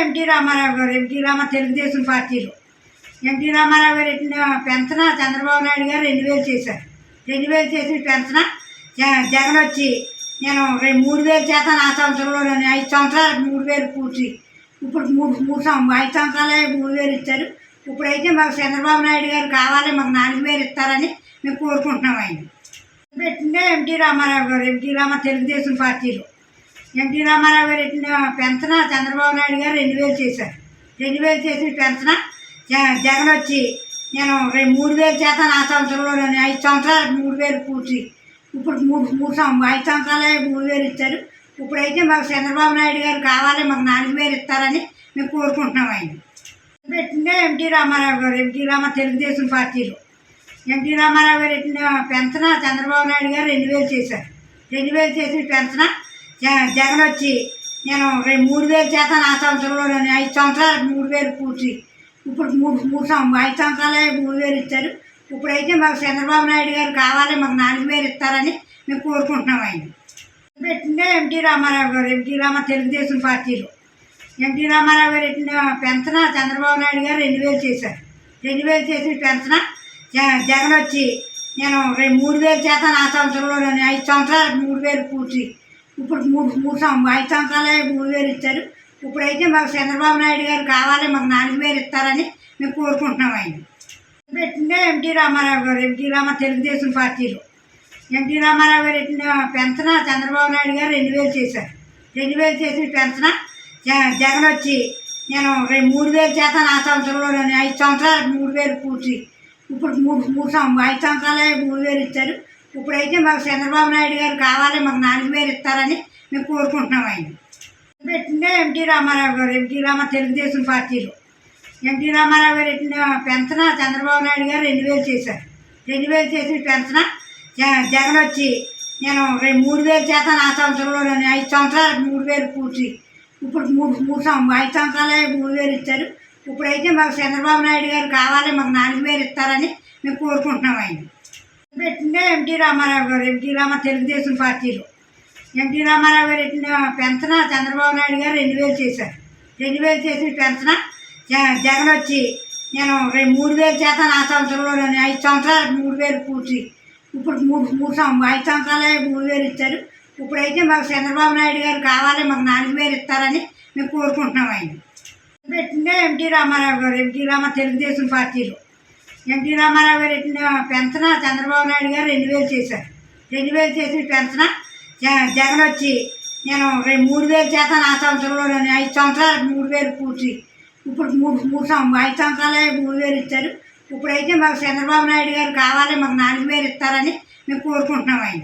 NT Ramarao గారు NT Rama Telugu Desam పార్టీలో. NT Ramarao గారు ఎట్టిన పెన్షన్ చంద్రబాబు నాయుడు గారు రెండు వేలు చేశారు. రెండు వేలు చేసి పెన్షన్ జ- జగన్ వచ్చి నేను మూడు వేలు చేస్తాను ఆ సంవత్సరంలో ఐదు సంవత్సరాలకు మూడు వేలు పూర్తి. ఇప్పుడు మూడు మూడు సంవత్సరం ఐదు సంవత్సరాలే మూడు వేలు ఇచ్చారు. ఇప్పుడైతే మాకు చంద్రబాబు నాయుడు గారు కావాలి మాకు నాలుగు వేలు ఇస్తారని మేము కోరుకుంటున్నాం ఆయన. పెట్టిందే ఎన్టీ రామారావు గారు ఎన్టీ రామ తెలుగుదేశం పార్టీలో. ఎన్టీ రామారావు గారు ఎట్టిన పెన్షన్ చంద్రబాబు నాయుడు గారు రెండు వేలు చేశారు. రెండు వేలు చేసి పెన్షన్ జ- జగన్ వచ్చి నేను రేపు మూడు వేలు చేస్తాను ఆ సంవత్సరంలో నేను ఐదు సంవత్సరాలకు మూడు వేలు పూర్తి. ఇప్పుడు మూడు మూడు సంవత్సరం ఐదు సంవత్సరాలే మూడు వేలు ఇచ్చారు. ఇప్పుడైతే మాకు చంద్రబాబు నాయుడు గారు కావాలి మాకు నాలుగు వేలు ఇస్తారని మేము కోరుకుంటున్నాం ఆయన పెట్టిందే ఎన్టీ రామారావు గారు ఎన్టీ రామ తెలుగుదేశం పార్టీలో. ఎన్టీ రామారావు గారు ఎట్టిన పెన్షన్ చంద్రబాబు నాయుడు గారు రెండు వేలు చేశారు. రెండు వేలు చేసి పెన్షన్ జగన్ వచ్చి నేను రేపు మూడు వేలు చేత నా సంవత్సరంలో నేను ఐదు సంవత్సరాలకు మూడు వేలు పూర్తి. ఇప్పుడు మూడు మూడు సంవత్సరం ఐదు సంవత్సరాలే మూడు వేలు ఇచ్చారు. ఇప్పుడైతే మాకు చంద్రబాబు నాయుడు గారు కావాలి మాకు నాలుగు వేలు ఇస్తారని మేము కోరుకుంటున్నాం ఆయన. పెట్టిందే ఎన్టీ రామారావు గారు ఎన్టీ రామ తెలుగుదేశం పార్టీలో. ఎన్టీ రామారావు గారు పెట్టిన పెన్షన్ చంద్రబాబు నాయుడు గారు రెండు వేలు చేశారు. రెండు వేలు చేసి పెన్షన్ జగన్ వచ్చి నేను మూడు వేలు చేత నా సంవత్సరంలో నేను ఐదు సంవత్సరాలకు మూడు వేలు పూర్తి. ఇప్పుడు మూడు మూడు ఐదు సంవత్సరాలే మూడు వేలు ఇచ్చారు. ఇప్పుడైతే మాకు చంద్రబాబు నాయుడు గారు కావాలి మాకు నాలుగు వేలు ఇస్తారని మేము కోరుకుంటున్నాం ఆయన. పెట్టిందే ఎంటీ రామారావు గారు ఎంటీ రామ తెలుగుదేశం పార్టీలో. ఎంటీ రామారావు గారు పెట్టిన పెన్షన్ చంద్రబాబు నాయుడు గారు రెండు వేలు చేశారు. రెండు వేలు చేసి పెన్షన్ జ- జగన్ వచ్చి నేను మూడు వేలు చేస్తాను ఆ సంవత్సరంలో నేను ఐదు సంవత్సరాలకు మూడు వేలు పూర్తి. ఇప్పుడు మూడు మూడు సం- ఐదు సంవత్సరాలే మూడు వేలు ఇచ్చారు. ఇప్పుడైతే మాకు చంద్రబాబు నాయుడు గారు కావాలి మాకు నాలుగు వేలు ఇస్తారని మేము కోరుకుంటున్నాం ఆయన. పెట్టిందే ఎంటీ రామారావు గారు ఎంటీ రామ తెలుగుదేశం పార్టీలో. ఎంటీ రామారావు గారు ఎట్టిన పెన్షన్ చంద్రబాబు నాయుడు గారు రెండు వేలు చేశారు. రెండు వేలు చేసి పెన్షన్ జ- జగన్ వచ్చి నేను మూడు వేలు చేత ఆ సంవత్సరంలో నేను ఐదు సంవత్సరాలకు మూడు వేలు పూర్తి. ఇప్పుడు మూడు మూడు సంవత్సరం ఐదు సంవత్సరాలే మూడు వేలు ఇచ్చారు. ఇప్పుడైతే మాకు చంద్రబాబు నాయుడు గారు కావాలి మాకు నాలుగు వేలు ఇస్తారని మేము కోరుకుంటున్నాం ఆయన. పెట్టిందే ఎంటీ రామారావు గారు ఎంటీ రామ తెలుగుదేశం పార్టీలో. ఎంటీ రామారావు గారు పెట్టిన పెంచన చంద్రబాబు నాయుడు గారు రెండు వేలు చేశారు. రెండు వేలు చేసి పెంచన జ- జగన్ వచ్చి నేను మూడు వేలు చేస్తాను ఆ సంవత్సరంలో నేను ఐదు సంవత్సరాలకు మూడు వేలు పూర్తి. ఇప్పుడు మూడు మూడు సంవత్సరం ఐదు సంవత్సరాలే మూడు వేలు ఇచ్చారు. ఇప్పుడైతే మాకు చంద్రబాబు నాయుడు గారు కావాలి మాకు నాలుగు వేలు ఇస్తారని మేము కోరుకుంటున్నాం ఆయన. పెట్టిందే ఎంటీ రామారావు గారు ఎంటీ రామ తెలుగుదేశం పార్టీలో. ఎన్టీ రామారావు గారు ఎట్టిన పెన్షన్ చంద్రబాబు నాయుడు గారు రెండు వేలు చేశారు. రెండు వేలు చేసి పెన్షన్ జ- జగన్ వచ్చి నేను మూడు వేలు చేస్తాను ఆ సంవత్సరంలో నేను ఐదు సంవత్సరాలకు మూడు వేలు పూర్తి. ఇప్పుడు మూడు మూడు సంవత్సరం ఐదు సంవత్సరాలే మూడు వేలు ఇచ్చారు. ఇప్పుడైతే మాకు చంద్రబాబు నాయుడు గారు కావాలి మాకు నాలుగు వేలు ఇస్తారని మేము కోరుకుంటున్నాం ఆయన